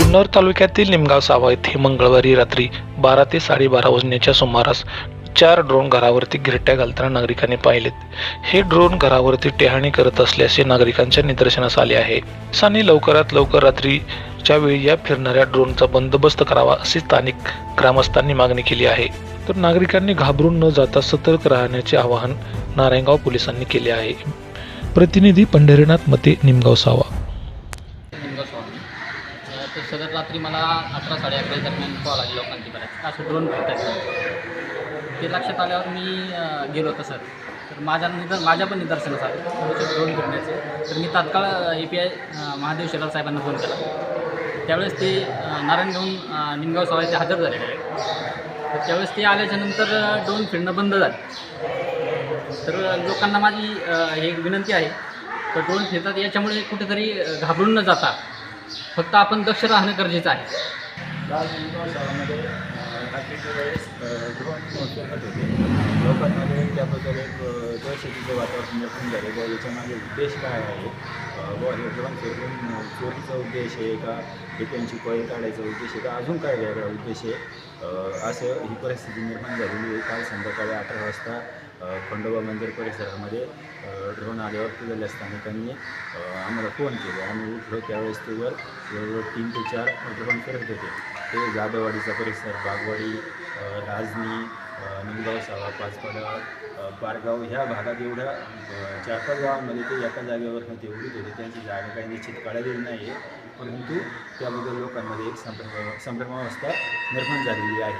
जुन्नर तालुक्यातील निमगाव सावा येथे मंगळवारी रात्री बारा ते साडेबारा वाजण्याच्या सुमारास चार ड्रोन घरावरती गिरट्या घालताना नागरिकांनी पाहिलेत. हे ड्रोन घरावरती टेहाणी करत असल्याचे नागरिकांच्या निदर्शनास आले आहे. सानी लवकरात लवकर रात्रीच्या वेळी या फिरणाऱ्या ड्रोनचा बंदोबस्त करावा अशी स्थानिक ग्रामस्थांनी मागणी केली आहे. तर नागरिकांनी घाबरून न जाता सतर्क राहण्याचे आवाहन नारायणगाव पोलिसांनी केले आहे. प्रतिनिधी पंढरीनाथ मते निमगाव सावा निमगाव स्वामी अ, तर सदर रात्री मला अकरा साडे अकरा दरम्यान कॉल आली लोकांची बऱ्याच. असं ड्रोन फिरतात ते लक्षात आल्यावर मी गेलो होतो सर तर माझ्या निदर माझ्या पण निदर्शनास आलं थोडंसं ड्रोन फिरण्याचं. तर मी तात्काळ A P I Mahadev Shelar साहेबांना फोन केला. त्यावेळेस ते नारायण घेऊन निमगाव सवायचे हजर झालेले तर त्यावेळेस ते आल्याच्यानंतर ड्रोन फिरणं बंद झालं. तर लोकांना माझी हे एक विनंती आहे. तर ड्रोन फिरतात याच्यामुळे कुठेतरी घाबरून न जाता फक्त आपण दक्ष राहणं गरजेचं आहे. काल निमगाव शहरामध्ये रात्रीच्या वेळेस ड्रोन फिरत होते लोकांमध्ये त्याबद्दल एक अ, दहशतीचं वातावरण निर्माण झालं व याच्यामागे उद्देश काय आहे अ, व हे ड्रोन फिरून चोरीचा उद्देश आहे का हे त्यांची पळी काढायचा उद्देश आहे का अजून काय वेगळा उद्देश आहे अ, असं ही परिस्थिती निर्माण झालेली आहे काल संध्याकाळी अठरा वाजता खंडोबा मंदिर परिसरामध्ये ड्रोन आल्यावर तिथल्या स्थानिकांनी त्यांनी आम्हाला फोन केले. आम्ही उठलो त्यावेळेस ते वर जवळजवळ तीन ते चार ड्रोन फिरत होते. ते जाधववाडीचा परिसर बागवाडी राजनी अ, निमगाव सावा पाचपाडा पारगाव ह्या भागात एवढ्या चार पाच गावांमध्ये ते एका जागेवर ते उडीत होते. त्यांची जागा काही निश्चित कळलेली नाही आहे. परंतु त्याबद्दल लोकांमध्ये एक संभ्रम संभ्रमावस्था निर्माण झालेली आहे.